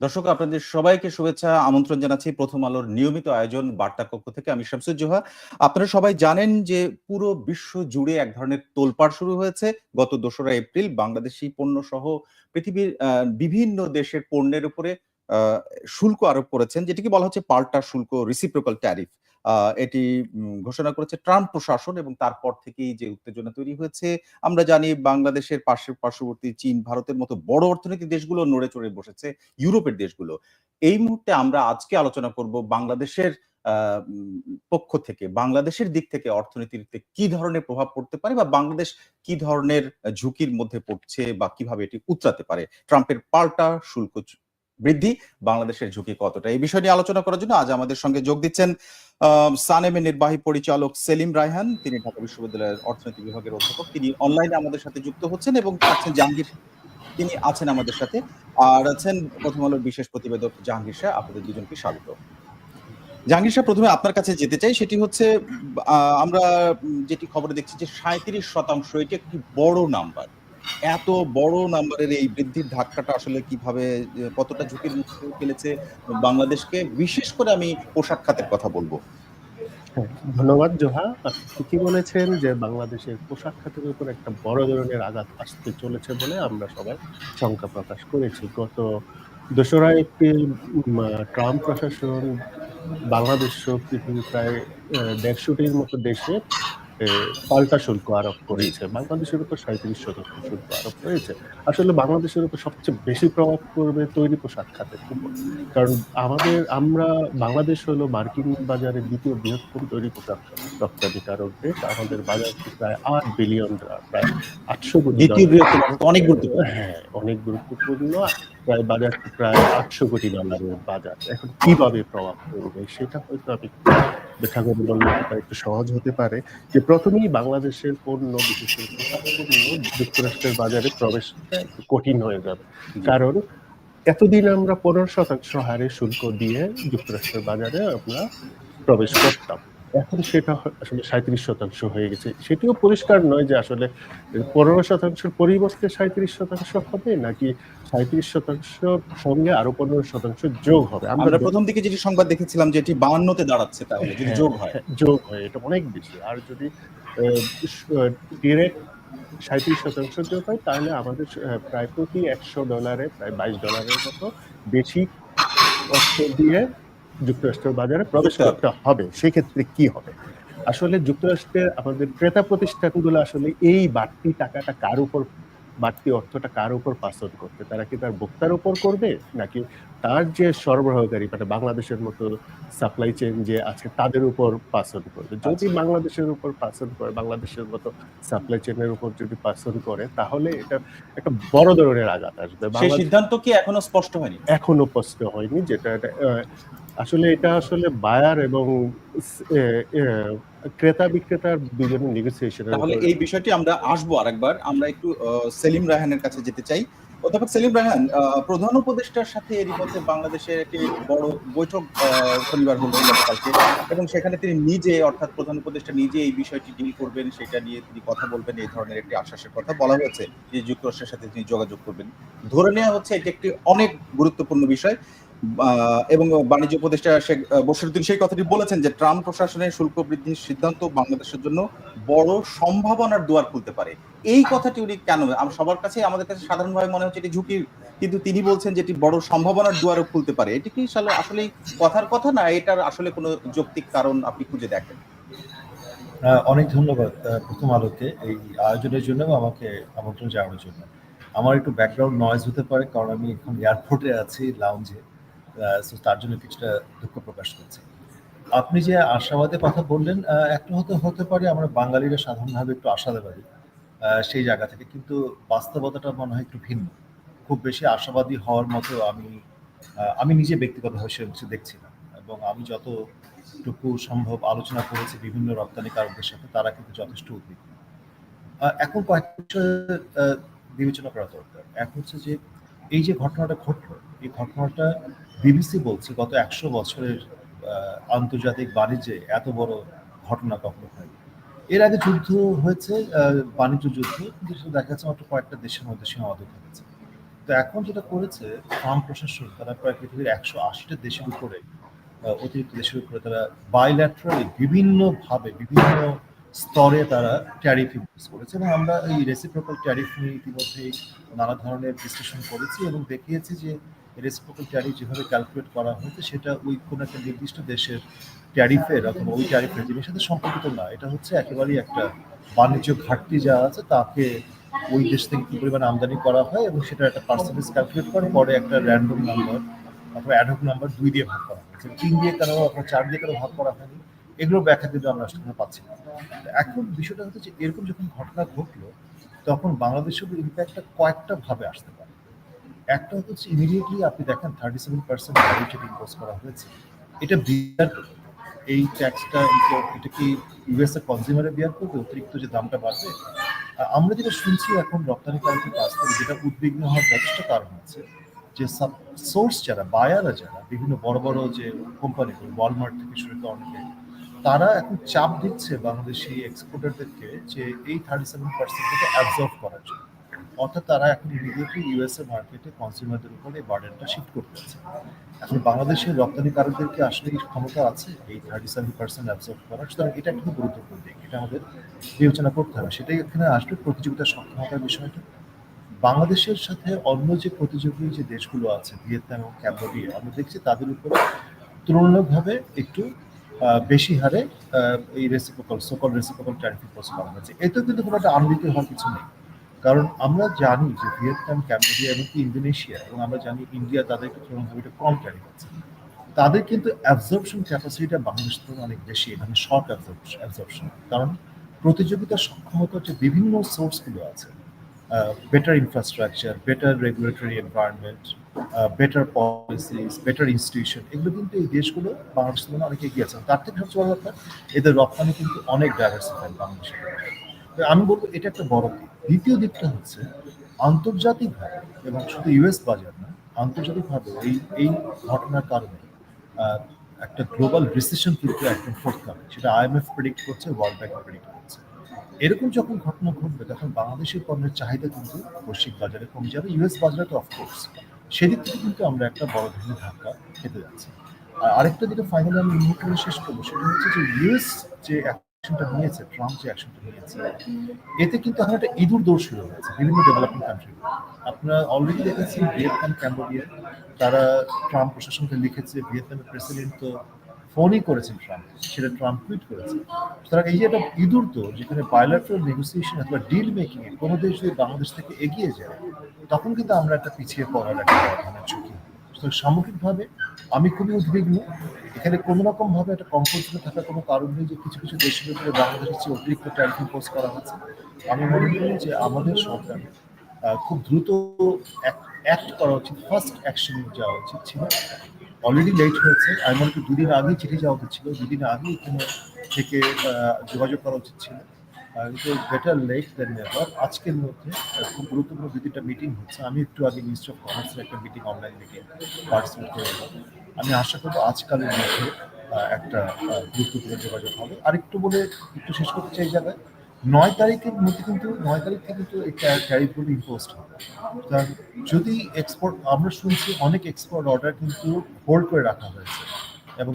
দর্শক, আপনাদের সবাইকে শুভেচ্ছা, আমন্ত্রণ জানাচ্ছি প্রথম আলোর নিয়মিত আয়োজন বার্তা কক্ষ থেকে। আমি শামসুজ্জোহা। আপনারা সবাই জানেন যে পুরো বিশ্ব জুড়ে এক ধরনের তোলপাড় শুরু হয়েছে। গত দোসরা এপ্রিল বাংলাদেশি পণ্য সহ পৃথিবীর বিভিন্ন দেশের পণ্যের উপরে শুল্ক আরোপ করেছেন, যেটিকে বলা হচ্ছে পাল্টা শুল্ক রিসিপ্রোকাল ট্যারিফ এটি ঘোষণা করেছে ট্রাম্প প্রশাসন এবং তারপর থেকেই যে উত্তেজনা তৈরি হয়েছে। আমরা জানি বাংলাদেশের পাশের পার্শ্ববর্তী চীন ভারতের মতো বড় অর্থনৈতিক দেশগুলো নড়ে চড়ে বসেছে, ইউরোপের দেশগুলো। এই মুহূর্তে আমরা আজকে আলোচনা করব বাংলাদেশের পক্ষ থেকে, বাংলাদেশের দিক থেকে অর্থনীতিতে কি ধরনের প্রভাব পড়তে পারে বা বাংলাদেশ কি ধরনের ঝুঁকির মধ্যে পড়ছে বা কীভাবে এটি উতরাতে পারে। ট্রাম্পের পাল্টা শুল্ক বৃদ্ধি, বাংলাদেশের ঝুঁকি কতটা? এই বিষয় নিয়ে আলোচনা করার জন্য আজ আমাদের সঙ্গে যোগ দিচ্ছেন সানেমের নির্বাহী পরিচালক সেলিম রায়হান। তিনি ঢাকা বিশ্ববিদ্যালয়ের অর্থনীতি বিভাগের অধ্যাপক। তিনি অনলাইনে আমাদের সাথে যুক্ত হচ্ছেন এবং আছেন জাহাঙ্গীর তিনি আছেন আমাদের সাথে। আর আছেন প্রথম আলোর বিশেষ প্রতিবেদক জাহাঙ্গীর শাহ আপনাদের দুজনকে স্বাগত। জাহাঙ্গীর শাহ প্রথমে আপনার কাছে যেতে চাই, সেটি হচ্ছে আমরা যেটি খবরে দেখছি যে সাঁত্রিশ শতাংশ, এটি একটি বড় নাম্বার এত বড় নাম্বারের এই বৃদ্ধির ধাক্কাটা আসলে কীভাবে কতটা ঝুঁকির মুখে ফেলেছে বাংলাদেশকে? বিশেষ করে আমি পোশাক খাতের কথা বলব। হ্যাঁ, ধন্যবাদ জোহা। ঠিকই বলেছেন যে বাংলাদেশের পোশাক খাতের উপর একটা বড় ধরনের আঘাত আসতে চলেছে বলে আমরা সবাই শঙ্কা প্রকাশ করেছি। গত দোসরা এপ্রিল ট্রাম্প প্রশাসন বাংলাদেশ পৃথিবীর প্রায় দেড়শোটির মতো দেশে পাল্টা শুল্ক আরোপ করেছে। বাংলাদেশের উপর সাঁত্রিশ শতাংশ শুল্ক আরোপ করেছে। আসলে বাংলাদেশের উপর সবচেয়ে বেশি প্রভাব পড়বে তৈরি পোশাক খাতের উপর। কারণ আমাদের আমরা বাংলাদেশ হলো মার্কিন বাজারে দ্বিতীয় বৃহত্তম তৈরি পোশাক রপ্তানিকারক দেশ। আমাদের বাজার প্রায় আট বিলিয়ন প্রায় আটশো কোটি দ্বিতীয় বৃহত্তম অনেক গুরুত্বপূর্ণ। হ্যাঁ অনেক গুরুত্বপূর্ণ। প্রায় বাজার প্রায় আটশো কোটি ডলারের বাজার। এখন কীভাবে প্রভাব পড়বে সেটা হয়তো আমি দেখা করে বললে একটু সহজ হতে পারে যে প্রথমেই বাংলাদেশের পণ্য বিশেষ করে যুক্তরাষ্ট্রের বাজারে প্রবেশ একটু কঠিন হয়ে যাবে। কারণ এতদিন আমরা পনেরো শতাংশ হারে শুল্ক দিয়ে যুক্তরাষ্ট্রের বাজারে আমরা প্রবেশ করতাম। এখন সেটা আসলে সাঁত্রিশ শতাংশ হয়ে গেছে। সেটিও পরিষ্কার নয় যে আসলে পনেরো শতাংশের পরিবর্তে সাঁত্রিশ শতাংশ হবে নাকি সাঁত্রিশ শতাংশ সঙ্গে আরও পনেরো শতাংশ যোগ হবে? আমরা প্রথম দিকে যেটি সংবাদ দেখেছিলাম যে এটি বাহান্নতে দাঁড়াচ্ছে তাহলে যদি হ্যাঁ, যোগ হয়। হ্যাঁ, যোগ হয় এটা অনেক বেশি। আর যদি ডিরেক্ট সাঁত্রিশ শতাংশ যোগ হয় তাহলে আমাদের প্রায় প্রতি একশো ডলারে প্রায় বাইশ ডলারের মতো বেশি অর্থ দিয়ে যুক্তরাষ্ট্রের বাজারে প্রবেশ করতে হবে। সেক্ষেত্রে কি হবে? আসলে যুক্তরাষ্ট্রের আমাদের ক্রেতা প্রতিষ্ঠানগুলো আসলে এই বাড়তি টাকাটা কার উপর বাড়তি অর্থটা কার উপর পাসওয়ার্ড করবে তারা কি তার ভোক্তার উপর করবে? নাকি তার যে সরবরাহকারী মানে বাংলাদেশের মতো সাপ্লাই চেইন যে আছে তাদের উপর পাসন করবে যদি আচ্ছা। বাংলাদেশের উপর পাসন করে বাংলাদেশের মতো সাপ্লাই চেইনের উপর যদি পাসন করে তাহলে এটা একটা বড় ধরনের আঘাত আসবে। সেই সিদ্ধান্ত কি এখনও স্পষ্ট হয়নি? এখনও স্পষ্ট হয়নি যেটা আসলে এটা আসলে বায়ার এবং ক্রেতা বিক্রেতার দুজনের নেগোসিয়েশনের তাহলে এই বিষয়টি আমরা আসব আরেকবার। আমরা একটু সেলিম রায়হানের কাছে যেতে চাই। অধ্যাপক সেলিম রায়হান প্রধান উপদেষ্টার সাথে এরই মধ্যে বাংলাদেশের একটি বড় বৈঠক শনিবার হলো গতকালকে এবং সেখানে তিনি নিজে, অর্থাৎ প্রধান উপদেষ্টা নিজে এই বিষয়টি ডিল করবেন, সেটা নিয়ে তিনি কথা বলবেন, এই ধরনের একটি আশ্বাসের কথা বলা হয়েছে। যে যুক্তরাষ্ট্রের সাথে তিনি যোগাযোগ করবেন। ধরে নেওয়া হচ্ছে এটি একটি অনেক গুরুত্বপূর্ণ বিষয়। এবং বাণিজ্য উপদেষ্টা শেখ আহ, বশিরুদ্দিন সেই কথাটি বলেছেন যে ট্রাম্প প্রশাসনের শুল্ক বৃদ্ধির সিদ্ধান্ত বাংলাদেশের জন্য বড় সম্ভাবনার দুয়ার খুলতে পারে। এই কথাটি উনি কেন সবার কাছে আমাদের কাছে সাধারণভাবে মনে হচ্ছে এটি ঝুঁকির কিন্তু তিনি বলছেন যে এটি বড় সম্ভাবনার দুয়ারও খুলতে পারে। এটি কি আসলে কথার কথা না এটার আসলে কোনো যৌক্তিক কারণ আপনি খুঁজে দেখেন? অনেক ধন্যবাদ প্রথম আলোকে এই আয়োজনের জন্য আমাকে আমন্ত্রণ জানানোর জন্য। আমার একটু ব্যাকগ্রাউন্ড নয়েজ হতে পারে কারণ আমি এখন এয়ারপোর্টে আছি লাউঞ্জে তার জন্য কিছুটা দুঃখ প্রকাশ করছি। আপনি যে আশাবাদের কথা বললেন একটা হতে হতে পারে আমরা বাঙালিরা সাধারণভাবে একটু আশাবাদী সেই জায়গা থেকে, কিন্তু বাস্তবতাটা মনে হয় একটু ভিন্ন। খুব বেশি আশাবাদী হওয়ার মতো আমি আমি নিজে ব্যক্তিগতভাবে সে কিছু দেখছি না। এবং আমি যতটুকু সম্ভব আলোচনা করেছি বিভিন্ন রপ্তানিকারকদের সাথে, তারা কিন্তু যথেষ্ট উদ্বিগ্ন। এখন কয়েকটা বিবেচনা করা দরকার। এক হচ্ছে যে, এই যে ঘটনাটা ঘটলো এই ঘটনাটা বিবিসি বলছে গত একশো বছরের আন্তর্জাতিক বাণিজ্যে এত বড় ঘটনা কখনো হয়নি। এর আগে যুদ্ধ হয়েছে বাণিজ্য যুদ্ধ, কিন্তু সেটা দেখা যাচ্ছে মাত্র কয়েকটা দেশের মধ্যে সীমাবদ্ধ থেকেছে তো এখন যেটা করেছে ট্রাম্প প্রশাসন, তারা প্রায় পৃথিবীর একশো আশিটা দেশের উপরে অতিরিক্ত দেশের উপরে তারা বাইল্যাটারালি বিভিন্নভাবে, বিভিন্ন স্তরে তারা ট্যারিফ ইম্পোজ করেছে। এবং আমরা এই রেসিপ্রোকাল ট্যারিফ নিয়ে ইতিমধ্যেই নানা ধরনের বিশ্লেষণ করেছি এবং দেখিয়েছি যে রেসিপ্রোকাল ট্যারিফ যেভাবে ক্যালকুলেট করা হয়েছে, সেটা ওই কোনো একটা নির্দিষ্ট দেশের ট্যারিফের অথবা ওই ট্যারিফের রেজিমের সাথে সম্পর্কিত না। এটা হচ্ছে একেবারেই একটা বাণিজ্য ঘাটতি যা আছে, তাকে ওই দেশ থেকে কী পরিমাণ আমদানি করা হয় এবং সেটা একটা পার্সেন্টেজ ক্যালকুলেট করে, পরে একটা র্যান্ডম নাম্বার অথবা অ্যাডহক নাম্বার দুই দিয়ে ভাগ করা হয় যেমন তিন দিয়ে কেন অথবা চার দিয়ে কেন ভাগ করা হয়নি এগুলো ব্যাখ্যা কিন্তু আমরা আসলে পাচ্ছি না। এখন বিষয়টা হচ্ছে যে এরকম যখন ঘটনা ঘটলো, তখন বাংলাদেশের ইম্প্যাক্টটা কয়েকটা ভাবে আসতে পারে। একটা হচ্ছে ইমিডিয়েটলি আপনি দেখেন thirty seven percent tariff impose করা হয়েছে। এটা বিয়ার এই ট্যাক্সটা এটা কি ইউএস এর কনজিউমারে বিয়ার করবে? অতিরিক্ত যে দামটা বাড়বে? আমরা যেটা শুনছি এখন রপ্তানিকারকের কাছ থেকে, যেটা উদ্বিগ্ন হওয়ার যথেষ্ট কারণ আছে, যে সাব সোর্স যারা বায়াররা যারা, বিভিন্ন বড় বড় যে কোম্পানিগুলো ওয়ালমার্ট থেকে শুরু করে অনেকে, তারা এখন চাপ দিচ্ছে বাংলাদেশি এক্সপোর্টারদেরকে যে এই থার্টি সেভেন পার্সেন্টকে অ্যাবজর্ভ করার জন্য। অর্থাৎ তারা এখন ইমিডিয়েটলি ইউএসএ মার্কেটে কনজিউমারদের উপরে এই বার্ডেনটা শিফট করতে আছে। এখন বাংলাদেশের রপ্তানিকারকদেরকে আসলে ক্ষমতা আছে এই থার্টি সেভেন পার্সেন্ট অ্যাবজর্ভ করার। সুতরাং এটা একটা গুরুত্বপূর্ণ দিক, এটা আমাদের বিবেচনা করতে হবে। সেটাই এখানে আসবে প্রতিযোগিতার সক্ষমতার বিষয়টা। বাংলাদেশের সাথে অন্য যে প্রতিযোগী যে দেশগুলো আছে, ভিয়েতনাম এবং ক্যাম্বোডিয়া, আমরা দেখছি তাদের উপরে তুলনামূলকভাবে একটু বেশি হারে এই রেসিপ্রোকাল সকল রেসিপ্রোকাল ট্যারিফ ইম্পোজ করা হয়েছে। এতেও কিন্তু কোনো একটা আনন্দিত হওয়ার কিছু নেই। কারণ আমরা জানি যে ভিয়েতনাম, ক্যাম্বোডিয়া এবং ইন্দোনেশিয়া, এবং আমরা জানি ইন্ডিয়া তুলনাভাবে একটু কম ট্যারিফ করছে তাদের কিন্তু অ্যাবজর্পশন ক্যাপাসিটিটা বাংলাদেশ থেকে অনেক বেশি মানে শর্ট অ্যাবজর্পশন কারণ প্রতিযোগিতার সক্ষমতা হচ্ছে বিভিন্ন সোর্সগুলো আছে। Better infrastructure better regulatory environment better policies better institution এগুলো কিন্তু এই দেশগুলো বাংলাদেশ তুলনায় অনেক এগিয়ে আছে। তার থেকে সবচেয়ে বড় কথা এদের রপ্তানি কিন্তু অনেক ডাইভার্সিফাইড বাংলাদেশের। আমি বলব এটা একটা বড় দিক। দ্বিতীয় দিকটা হচ্ছে আন্তর্জাতিকভাবে, এবং শুধু ইউএস বাজার না, আন্তর্জাতিকভাবে এই এই ঘটনার কারণে একটা গ্লোবাল রিসেশন কিন্তু একদম ফোর্থকামে সেটা আইএমএফ প্রেডিক্ট করছে, ওয়ার্ল্ড ব্যাংক প্রেডিক্ট করছে। এরকম যখন ঘটনা ঘটবে, তখন বাংলাদেশের পণ্যের চাহিদা কিন্তু বৈশ্বিক বাজারে কমে যাবে ইউএস বাজারে তো অফকোর্স সেদিক থেকে কিন্তু আমরা একটা বড় ধরনের ধাক্কা খেতে যাচ্ছি। আর আরেকটা যেটা ফাইনালি আমি মুহূর্তে শেষ করব, সেটা হচ্ছে যে ইউএস যে অ্যাকশনটা নিয়েছে ট্রাম্প যে অ্যাকশনটা নিয়েছে, এতে কিন্তু এখন একটা ইঁদুর দৌড় শুরু হয়েছে বিভিন্ন ডেভেলপিং কান্ট্রি আপনারা অলরেডি দেখেছেন ভিয়েতনাম ক্যাম্বোডিয়া তারা ট্রাম্প প্রশাসনকে লিখেছে, ভিয়েতনামের প্রেসিডেন্ট তো ফোনই করেছেন ট্রাম্প সেটা ট্রাম্প টুইট করেছে। সুতরাং এই যে একটা ইঁদুর তো যেখানে বায়োলেটারাল নেগোসিয়েশন অথবা ডিল মেকিং এ কোনো দেশ যদি বাংলাদেশ থেকে এগিয়ে যায়, তখন কিন্তু আমরা একটা পিছিয়ে পড়ার একটা ঝুঁকি। সুতরাং সামগ্রিকভাবে আমি খুবই উদ্বিগ্ন। এখানে কোনো রকম ভাবে একটা কমফোর্ট থাকার কোনো কারণ নেই যে কিছু কিছু দেশের উপরে বাংলাদেশের চেয়ে অতিরিক্ত ট্যারিফ ইম্পোজ করা হচ্ছে। আমি মনে করি যে আমাদের সরকার খুব দ্রুত অ্যাক্ট করা উচিত। ফার্স্ট অ্যাকশন যাওয়া উচিত ছিল। অলরেডি লেট হয়েছে। আমি মনে করি দুদিন আগেই চিঠি যাওয়া উচিত ছিল। দুদিন আগেই এখানে থেকে যোগাযোগ করা উচিত ছিল। বেটার লেট দেন নেভার আজকের মধ্যে খুব গুরুত্বপূর্ণ দুই তিনটা মিটিং হচ্ছে। আমি একটু আগে মিনিস্টার অফ কমার্সের একটা মিটিং অনলাইন মিটিং পার্টিসিপেট করে। আমি আশা করব আজকালের মধ্যে একটা গুরুত্বপূর্ণ যোগাযোগ হবে। আরেকটু বলে একটু শেষ করতে চাই যাবে নয় তারিখের মধ্যে কিন্তু, নয় তারিখ থেকে কিন্তু এই ট্যারিফগুলো ইম্পোজড হবে। যদি এক্সপোর্ট আমরা শুনছি অনেক এক্সপোর্ট অর্ডার কিন্তু হোল্ড করে রাখা হয়েছে। এবং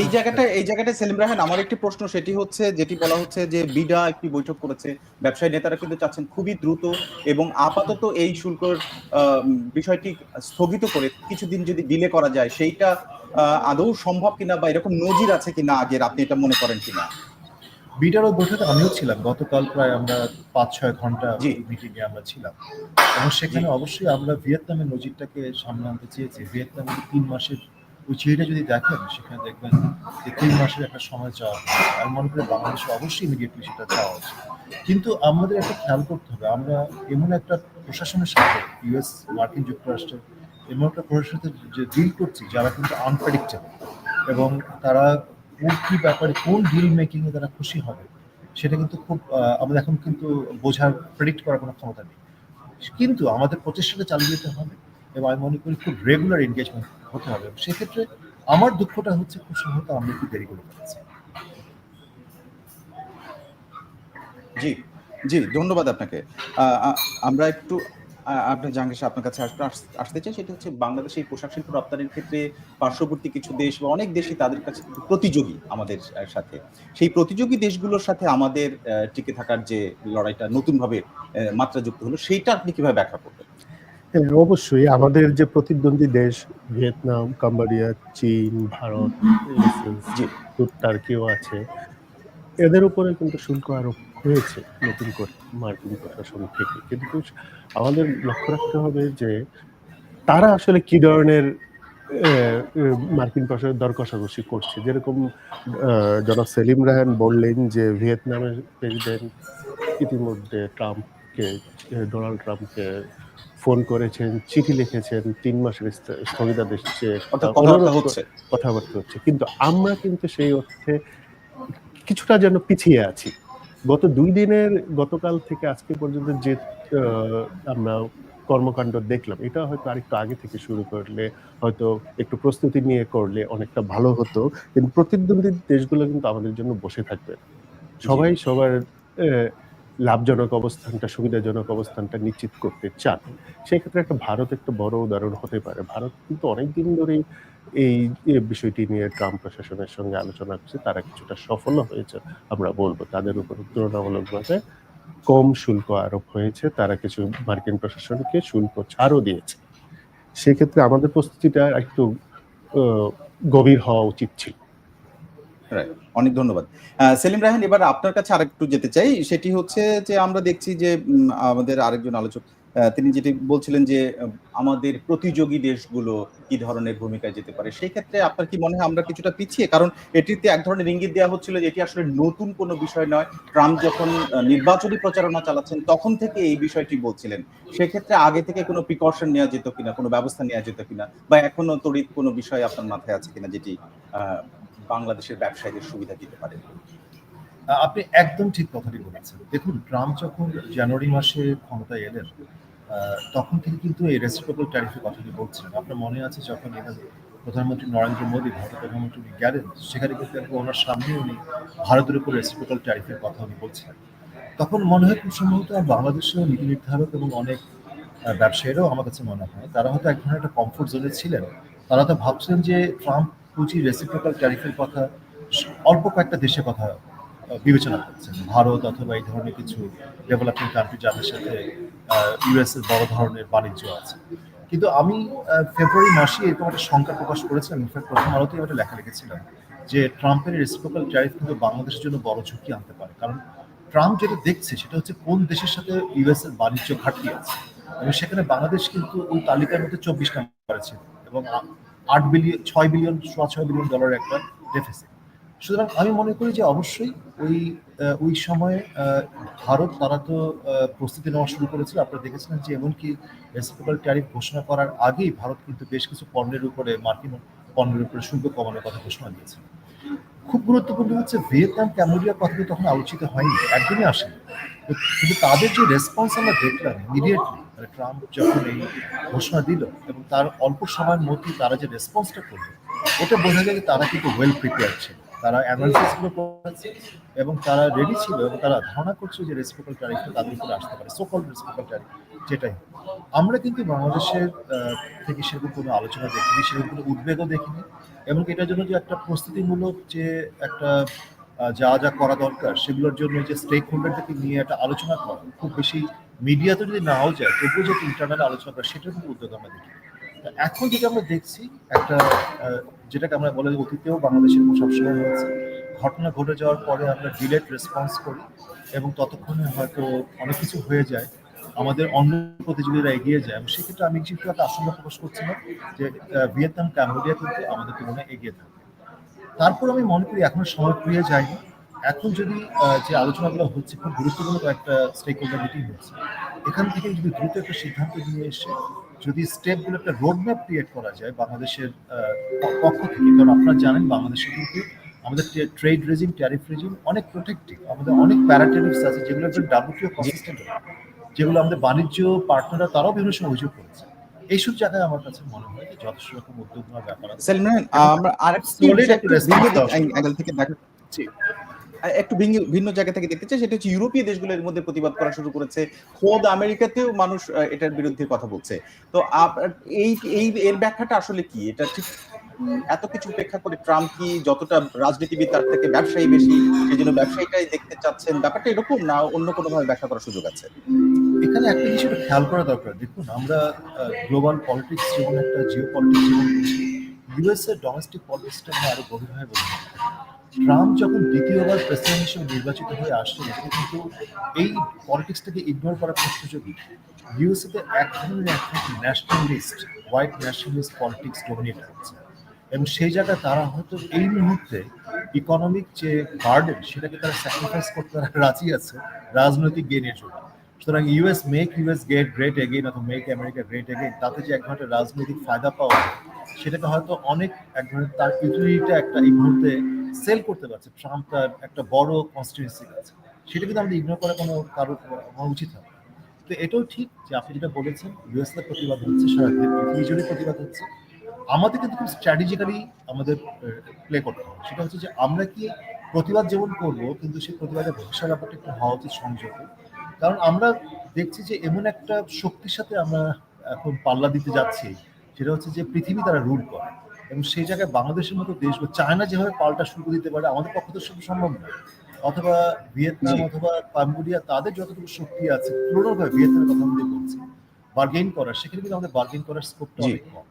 এই জায়গাটা এই জায়গাটা সেলিম রাহান আমার একটি প্রশ্ন সেটি হচ্ছে যেটি বলা হচ্ছে যে বিডা একটি বৈঠক করেছে। ব্যবসায়ী নেতারা কিন্তু চাচ্ছেন খুবই দ্রুত এবং আপাতত এই শুল্কর বিষয়টি স্থগিত করে কিছুদিন যদি ডিলে করা যায় সেইটা আদৌ সম্ভব কিনা বা এরকম নজির আছে কিনা আগের আপনি এটা মনে করেন কিনা? বিটারও বৈঠকে আমিও ছিলাম। গতকাল প্রায় আমরা পাঁচ ছয় ঘণ্টা। মিটিং এ আমরা ছিলাম। এবং সেখানে অবশ্যই আমরা ভিয়েতনামের নজিরটাকে সামনে আনতে চেয়েছি। ভিয়েতনামে যে তিন মাসের ওই চিঠিটা যদি দেখেন, সেখানে দেখবেন যে তিন মাসের একটা সময় চাওয়া আমি মনে করি বাংলাদেশে অবশ্যই ইমিডিয়েটলি সেটা চাওয়া উচিত কিন্তু আমাদের একটা খেয়াল করতে হবে, আমরা এমন একটা প্রশাসনের সাথে ইউএস মার্কিন যুক্তরাষ্ট্রের এমন একটা প্রশাসনের সাথে যে ডিল করছি, যারা কিন্তু আনপ্রেডিক্টেবল এবং তারা কোন কি ব্যাপারে, কোন ডিল মেকিং এ তারা খুশি হবে, সেটা কিন্তু খুব আমাদের এখন কিন্তু বোঝার প্রেডিক্ট করার কোনো ক্ষমতা নেই। কিন্তু আমাদের প্রচেষ্টাটা চালিয়ে যেতে হবে। এবং আমি মনে করি খুব রেগুলার এনগেজমেন্ট হতে হবে। সেক্ষেত্রে আমার দুঃখটা হচ্ছে খুব সম্ভবত আমরা একটু দেরি করে ফেলেছি জি জি, ধন্যবাদ আপনাকে। আমরা একটু আপনার জাহাঙ্গীর আপনার কাছে আসতে চাই, সেটা হচ্ছে বাংলাদেশের পোশাক শিল্প রপ্তানির ক্ষেত্রে পার্শ্ববর্তী কিছু দেশ বা অনেক দেশই তাদের কাছে প্রতিযোগী আমাদের সাথে। সেই প্রতিযোগী দেশগুলোর সাথে আমাদের টিকে থাকার যে লড়াইটা নতুন ভাবে মাত্রাযুক্ত হলো, সেইটা আপনি কীভাবে ব্যাখ্যা করবেন? হ্যাঁ অবশ্যই। আমাদের যে প্রতিদ্বন্দ্বী দেশ ভিয়েতনাম কাম্বোডিয়া চীন ভারত টার্কিও আছে। এদের উপরে কিন্তু শুল্ক আরোপ হয়েছে নতুন করে মার্কিন প্রশাসন থেকে। কিন্তু আমাদের লক্ষ্য রাখতে হবে যে তারা আসলে কি ধরনের মার্কিন প্রশাসন দর কষাকষি করছে? যেরকম জনাব সেলিম রাহান বললেন যে ভিয়েতনামের প্রেসিডেন্ট ইতিমধ্যে ট্রাম্পকে ডোনাল্ড ট্রাম্পকে ফোন করেছেন চিঠি লিখেছেন তিন মাসের স্থ- স্থগিতাদেশ চেয়ে কথাবার্তা হচ্ছে। কথাবার্তা হচ্ছে। কিন্তু আমরা কিন্তু সেই অর্থে কিছুটা যেন পিছিয়ে আছি। গত দুই দিনের গতকাল থেকে আজকে পর্যন্ত যে আমরা কর্মকাণ্ড দেখলাম এটা হয়তো আরেকটু আগে থেকে শুরু করলে হয়তো একটু প্রস্তুতি নিয়ে করলে অনেকটা ভালো হতো। কিন্তু প্রতিদ্বন্দ্বী দেশগুলো কিন্তু আমাদের জন্য বসে থাকবে। সবাই সবার লাভজনক অবস্থানটা, সুবিধাজনক অবস্থানটা নিশ্চিত করতে চান, সেক্ষেত্রে একটা ভারত একটা বড় উদাহরণ হতে পারে। ভারত কিন্তু অনেকদিন ধরেই এই বিষয়টি নিয়ে ট্রাম্প প্রশাসনের সঙ্গে আলোচনা করছে তারা কিছুটা সফল হয়েছে, আমরা বলব। তাদের উপর তুলনামূলকভাবে কম শুল্ক আরোপ হয়েছে, তারা কিছু মার্কিন প্রশাসনকে শুল্ক ছাড়ও দিয়েছে। সেক্ষেত্রে আমাদের প্রস্তুতিটা একটু গভীর হওয়া উচিত ছিল. অনেক ধন্যবাদ। সেলিম রাহান এবার আপনার কাছে আরেকটু যেতে চাই। সেটি হচ্ছে যে আমরা দেখছি যে আমাদের আরেকজন আলোচক তিনি যেটি বলছিলেন যে আমাদের প্রতিযোগী দেশগুলো কি ধরনের ভূমিকায় যেতে পারে। সেই ক্ষেত্রে আপনার কি মনে হয় আমরা কিছুটা পিছিয়ে? কারণ এটিতে এক ধরনের ইঙ্গিত দেওয়া হচ্ছিল যে, এটি আসলে নতুন কোনো বিষয় নয়। ট্রাম্প যখন নির্বাচনী প্রচারণা চালাচ্ছেন, তখন থেকে এই বিষয়টি বলছিলেন। সেক্ষেত্রে আগে থেকে কোনো প্রিকশন নেওয়া যেত কিনা, কোনো ব্যবস্থা নেওয়া যেত কিনা, বা এখনও তড়িৎ কোনো বিষয় আপনার মাথায় আছে কিনা যেটি বাংলাদেশের ব্যবসায়ীদের সুবিধা দিতে পারে। আপনি একদম ঠিক কথাটি বলেছেন। দেখুন, ট্রাম্প যখন জানুয়ারি মাসে ক্ষমতায় এলেন তখন থেকে কিন্তু এই রেসিপ্রোকাল ট্যারিফের কথাটি বলছিলেন। আপনার মনে আছে যখন এখানে প্রধানমন্ত্রী নরেন্দ্র মোদী, ভারতের প্রধানমন্ত্রী গেলেন, সেখানে কিন্তু ওনার সামনে উনি ভারতের উপর রেসিপ্রোকাল ট্যারিফের কথা উনি বলছিলেন। তখন মনে হয় খুব সম্ভবত বাংলাদেশেও নীতি নির্ধারক এবং অনেক ব্যবসায়ীরাও আমার কাছে মনে হয়, তারা হয়তো এক ধরনের একটা কমফোর্ট জোনে ছিলেন। তারা তো ভাবছিলেন যে ট্রাম্প পুঁজি রেসিপ্রোকাল ট্যারিফের কথা, অল্প কয়েকটা দেশের কথা বিবেচনা করছেন। ভারত অথবা এই ধরনের কিছু ডেভেলপিং কান্ট্রি যাদের সাথে ইউএস এর বড় ধরনের বাণিজ্য আছে। কিন্তু আমি ফেব্রুয়ারি মাসে এরকম একটা সংখ্যা প্রকাশ করেছিলাম। ইনফ্যাক্ট প্রথম আলোতেই একটা লেখা লিখেছিলাম যে ট্রাম্পের রেসিপ্রোকাল ট্যারিফ কিন্তু বাংলাদেশের জন্য বড় ঝুঁকি আনতে পারে। কারণ ট্রাম্প যেটা দেখছে, সেটা হচ্ছে কোন দেশের সাথে ইউএস এর বাণিজ্য ঘাটতি আছে। এবং সেখানে বাংলাদেশ কিন্তু ওই তালিকার মধ্যে চব্বিশ নম্বরে ছিল। এবং আট বিলিয়ন, ছয় বিলিয়ন, সোয়া ছয় বিলিয়ন ডলার একটা ডেফিসিট সুতরাং আমি মনে করি যে অবশ্যই ওই ওই সময়ে ভারত, তারা তো প্রস্তুতি নেওয়া শুরু করেছিল। আপনারা দেখেছিলেন যে এমনকি রেসিপ্রোকাল ট্যারিফ ঘোষণা করার আগেই ভারত কিন্তু বেশ কিছু পণ্যের উপরে, মার্কিন পণ্যের উপরে শুল্ক কমানোর কথা ঘোষণা দিয়েছে। খুব গুরুত্বপূর্ণ হচ্ছে ভিয়েতনাম, ক্যাম্বোডিয়ার কথা তখন আলোচিত হয়নি, একদমই আসেনি। কিন্তু তাদের যে রেসপন্স আমরা দেখলাম ইমিডিয়েটলি ট্রাম্প যখন এই ঘোষণা দিল এবং তার অল্প সময়ের মধ্যেই তারা যে রেসপন্সটা করল, এটা বোঝা যায় যে তারা কিন্তু ওয়েল প্রিপেয়ার ছিল। তারা অ্যানালিসিসগুলো করেছে এবং তারা রেডি ছিল এবং তারা ধারণা করছে যে রেসিপ্রোকাল ট্যারিফটা তাদের উপরে আসতে পারে সোকল রেসিপ্রোকাল ট্যারিফ যেটাই আমরা কিন্তু বাংলাদেশের থেকে সেরকম কোনো আলোচনা দেখিনি, সেরকম কোনো উদ্বেগও দেখিনি এবং এটার জন্য যে একটা প্রস্তুতিমূলক যে একটা যা যা করা দরকার, সেগুলোর জন্য যে স্টেক হোল্ডারদেরকে নিয়ে একটা আলোচনা করা, খুব বেশি মিডিয়াতে যদি নাও যায়, তবুও যে ইন্টারনাল আলোচনা করা সেটার কিন্তু উদ্যোগ আমরা দেখি। এখন যেটা আমরা দেখছি, একটা যেটাকে আমরা বলে অতীতেও বাংলাদেশের সবসময় হয়েছে, ঘটনা ঘটে যাওয়ার পরে আমরা ডিলেট রেসপন্স করি এবং ততক্ষণে হয়তো অনেক কিছু হয়ে যায়, আমাদের অন্য প্রতিযোগীরা এগিয়ে যায়, এবং সেক্ষেত্রে আমি একটা আশঙ্কা প্রকাশ করছি না যে ভিয়েতনাম, ক্যাম্বোডিয়া কিন্তু আমাদের তুলনায় এগিয়ে থাকবে তারপর আমি মনে করি এখনও সময় পেরিয়ে যায়নি। এখন যদি যে আলোচনাগুলো হচ্ছে, খুব গুরুত্বপূর্ণ একটা স্টেক হোল্ডার মিটিং হচ্ছে, এখান থেকে যদি দ্রুত একটা সিদ্ধান্ত নিয়ে এসে যদি স্টেপগুলো একটা রোডম্যাপ ক্রিয়েট করা যায় বাংলাদেশের পক্ষ থেকে, কারণ আপনারা জানেন বাংলাদেশে কিন্তু আমাদের ট্রেড রেজিম ট্যারিফ রেজিম অনেক প্রোটেক্টিভ আমাদের অনেক প্যারাটেরিফস আছে যেগুলো একজন ডাব্লিউটিও কনসিস্টেন্ট যেগুলো আমাদের বাণিজ্য পার্টনাররা তারাও বিভিন্ন সময় অভিযোগ করেছে। এইসব জায়গায় আমার কাছে মনে হয় যে যথেষ্ট রকম উদ্যোগ নেওয়ার ব্যাপার আছে। আমরা আরেকটি অ্যাঙ্গেল থেকে দেখা একটু ভিন্ন ভিন্ন জায়গা থেকে দেখতে চাই সেটা হচ্ছে ইউরোপীয় দেশগুলোর মধ্যে প্রতিবাদ করা শুরু করেছে। খোদ আমেরিকাতেও মানুষ এটার বিরুদ্ধে কথা বলছে। তো এই এই এর ব্যাখ্যাটা আসলে কি? এটা ঠিক এত কিছু উপেক্ষা করে ট্রাম্প কি যতটা রাজনীতিবিদ তার থেকে ব্যবসায়ী বেশি সেই জন্য ব্যবসায়ীটাই দেখতে চাচ্ছেন? ব্যাপারটা এরকম না অন্য কোনো ভাবে ব্যাখ্যা করার সুযোগ আছে? এখানে একটা একটু খেয়াল করা দরকার। দেখুন, আমরা গ্লোবাল পলিটিক্স যেমন একটা জিও পলিটিক্স যেমন বুঝি ইউএস এর ডোমেস্টিক পলিটিক্সটা নিয়ে আরও গভীরভাবে হবে। ট্রাম্প যখন দ্বিতীয়বার প্রেসিডেন্ট হিসেবে নির্বাচিত হয়ে আসলেন কিন্তু এই পলিটিক্সটাকে ইগনোর করার কোনো সুযোগই ইউএসএতে এক ধরনের এক nationalist white nationalist politics dominate করছে। এবং সেই জায়গায় তারা হয়তো এই মুহূর্তে ইকোনমিক যে বার্ডেন সেটাকে তারা স্যাক্রিফাইস করতে রাজি আছে, রাজনৈতিক গেনের জন্য। সুতরাং US make US get great again অথবা মেক আমেরিকা গ্রেট এগেইন তাতে যে এক ধরনের রাজনৈতিক ফায়দা পাওয়া সেটাকে হয়তো অনেক এক ধরনের তার ইউটিলিটিটা একটা এই মুহূর্তে সেল করতে পারছে। ট্রাম্প তার একটা বড় কনস্টিটিউন্সি আছে। সেটা কিন্তু আমাদের ইগনোর করা কোনো কারও হওয়া উচিত হবে। তো এটাও ঠিক যে আপনি যেটা বলেছেন ইউএস এর প্রতিবাদ হচ্ছে, সারা প্রতিবাদ হচ্ছে। আমাদের কিন্তু খুব স্ট্র্যাটেজিক্যালি আমাদের প্লে করতে হবে। সেটা হচ্ছে যে আমরা কি প্রতিবাদ যেমন করব, কিন্তু সেই প্রতিবাদের ভাষা ব্যাপারটা একটু হওয়া উচিত সংযত। কারণ আমরা দেখছি যে এমন একটা শক্তির সাথে আমরা এখন পাল্লা দিতে যাচ্ছি সেটা হচ্ছে যে পৃথিবী তারা রুল করে। এবং সেই জায়গায় বাংলাদেশের মতো দেশ বা চায়না যেভাবে পাল্টা শুরু দিতে পারে আমাদের পক্ষে তো সেটা সম্ভব নয়। অথবা ভিয়েতনাম অথবা কাম্বোডিয়া তাদের যতটুকু শক্তি আছে তুলনাভাবে ভিয়েতনামের কথা আমাদের বলছি। বার্গেন করার সেখানে কিন্তু আমাদের বার্গেন করার স্কোপটা অনেক কম।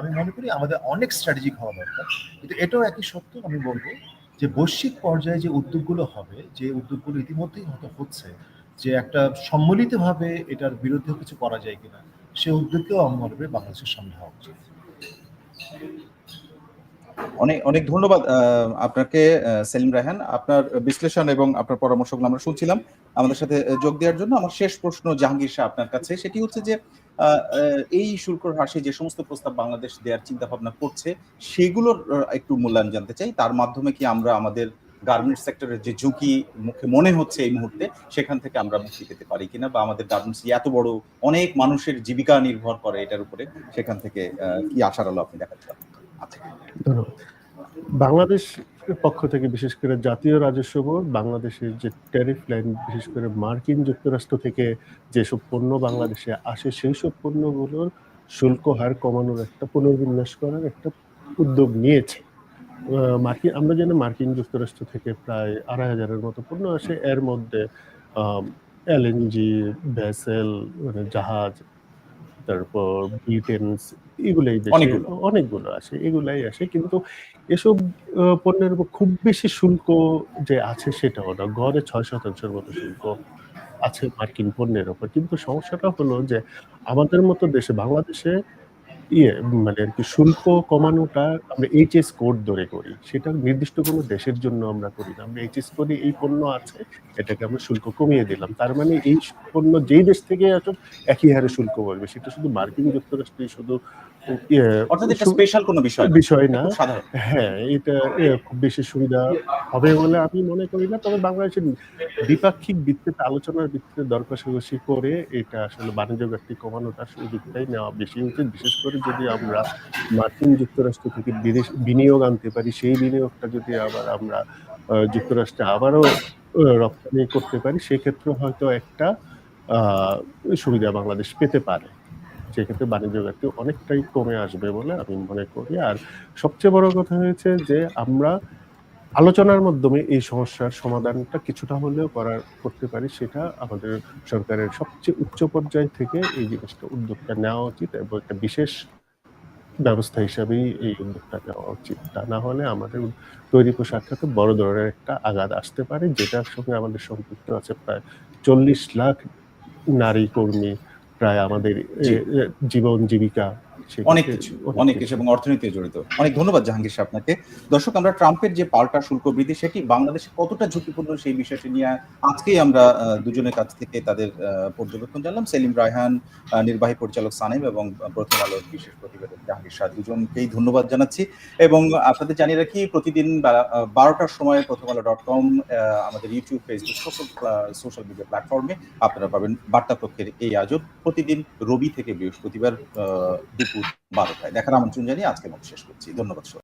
আমি মনে করি আমাদের অনেক স্ট্র্যাটেজিক হওয়া দরকার। কিন্তু এটাও একই সত্য আমি বলব যে বৈশ্বিক পর্যায়ে যে উদ্যোগগুলো হবে যে উদ্যোগগুলো ইতিমধ্যেই হয়তো হচ্ছে যে একটা সম্মিলিতভাবে এটার বিরুদ্ধে কিছু করা যায় কিনা, সে উদ্যোগকেও আমি মনে করি বাংলাদেশের সামনে হওয়া উচিত। অনেক অনেক ধন্যবাদ আপনাকে সেলিম রায়হান। আপনার বিশ্লেষণ এবং আপনার পরামর্শগুলো আমরা শুনছিলাম। আমাদের সাথে যোগ দেওয়ার জন্য আমার শেষ প্রশ্ন জাহাঙ্গীর শাহ আপনার কাছে। সেটি হচ্ছে যে এই শুল্ক হ্রাসে যে সমস্ত প্রস্তাব বাংলাদেশ দেওয়ার চিন্তা ভাবনা করছে, সেগুলোর একটু মূল্যায়ন জানতে চাই। তার মাধ্যমে কি আমরা আমাদের গার্মেন্টস সেক্টরের যে ঝুঁকি মুখে মনে হচ্ছে এই মুহূর্তে, সেখান থেকে আমরা মুক্তি পেতে পারি কিনা বা আমাদের গার্মেন্টস এত বড় অনেক মানুষের জীবিকা নির্ভর করে এটার উপরে, সেখান থেকে কি আশার আলো আপনি দেখাতে পারেন? আচ্ছা। বাংলাদেশ পক্ষ থেকে বিশেষ করে জাতীয় রাজস্ব বোর্ড, বাংলাদেশের যে ট্যারিফ লাইন বিশেষ করে মার্কিন যুক্তরাষ্ট্র থেকে যেসব পণ্য বাংলাদেশে আসে সেই সব পণ্যগুলোর শুল্ক হার কমানোর একটা পুনর্বিন্যাস করার একটা উদ্যোগ নিয়েছে। মার্কিন আমরা জানি মার্কিন যুক্তরাষ্ট্র থেকে প্রায় আড়াই হাজারের মতো পণ্য আসে। এর মধ্যে এলএনজি ভেসেল মানে জাহাজ তারপর ব্রিটেন্স এগুলাই অনেকগুলো। অনেকগুলো আসে এগুলাই আসে। কিন্তু এসব পণ্যের উপর খুব বেশি শুল্ক যে আছে সেটাও না। গড়ে ছয় শতাংশের মতো শুল্ক আছে মার্কিন পণ্যের উপর। কিন্তু সমস্যাটা হলো যে আমাদের মতো দেশে বাংলাদেশে ইয়ে মানে আর কি শুল্ক কমানোটা আমরা এইচএস কোড ধরে করি। সেটা নির্দিষ্ট কোনো দেশের জন্য আমরা করি না। আমরা এইচএস কোডে এই পণ্য আছে, এটাকে আমরা শুল্ক কমিয়ে দিলাম। তার মানে এই পণ্য যেই দেশ থেকে আসুক, একই হারে শুল্ক পড়বে সেটা শুধু মার্কিন যুক্তরাষ্ট্রে শুধু অর্থাৎ এটা স্পেশাল কোনো বিষয় বিষয় না। হ্যাঁ এটা খুব বেশি সুবিধা হবে বলে আমি মনে করি না। তবে বাংলাদেশের দ্বিপাক্ষিক ভিত্তিতে আলোচনার ভিত্তিতে দর কষাকষি করে এটা আসলে বাণিজ্য ব্যক্তি কমানোটার সুযোগটাই নেওয়া বেশি উচিত। বিশেষ করে যদি আমরা মার্কিন যুক্তরাষ্ট্র থেকে বিদেশ বিনিয়োগ আনতে পারি সেই বিনিয়োগটা যদি আবার আমরা যুক্তরাষ্ট্রে আবারও রপ্তানি করতে পারি সেক্ষেত্রে হয়তো একটা আহ, সুবিধা বাংলাদেশ পেতে পারে। সেক্ষেত্রে বাণিজ্য ঘাটতি অনেকটাই কমে আসবে বলে আমি মনে করি। আর সবচেয়ে বড় কথা হয়েছে যে আমরা আলোচনার মাধ্যমে এই সমস্যার সমাধানটা কিছুটা হলেও করার করতে পারি, সেটা আমাদের সরকারের সবচেয়ে উচ্চ পর্যায় থেকে এই জিনিসটা উদ্যোগটা নেওয়া উচিত এবং একটা বিশেষ ব্যবস্থা হিসাবেই এই উদ্যোগটা নেওয়া উচিত। তা না হলে আমাদের তৈরি পোশাক খাতে বড় ধরনের একটা আঘাত আসতে পারে, যেটার সঙ্গে আমাদের সম্পৃক্ত আছে প্রায় চল্লিশ লাখ নারী কর্মী। প্রায় আমাদের জীবন জীবিকা। অনেক কিছু অনেক কিছু। এবং অর্থনীতি জড়িত। অনেক ধন্যবাদ জাহাঙ্গীর সাহেব আপনাকে। দর্শক আমরা ট্রাম্পের যে পাল্টা শুল্ক বৃদ্ধি সেটি বাংলাদেশে কতটা ঝুঁকিপূর্ণ সেই বিষয়টি নিয়ে আজকেই আমরা দুজনের কাছ থেকে তাদের পর্যবেক্ষণ জানলাম। সেলিম রায়হান নির্বাহী পরিচালক সানিম এবং প্রথম আলোর বিশেষ প্রতিবেদক জাহাঙ্গীর শাহ দুজনকেই ধন্যবাদ জানাচ্ছি। এবং আপনাদের জানিয়ে রাখি প্রতিদিন বারোটার সময় প্রথম আলো ডট কম আমাদের ইউটিউব ফেসবুক সকল সোশ্যাল মিডিয়া প্ল্যাটফর্মে আপনারা পাবেন বার্তা পক্ষের এই আয়োজন। প্রতিদিন রবি থেকে বৃহস্পতিবার দুপুর বারোটায়। দেখার আমন্ত্রণ জানিয়ে আজকের মতো শেষ করছি। ধন্যবাদ সবাই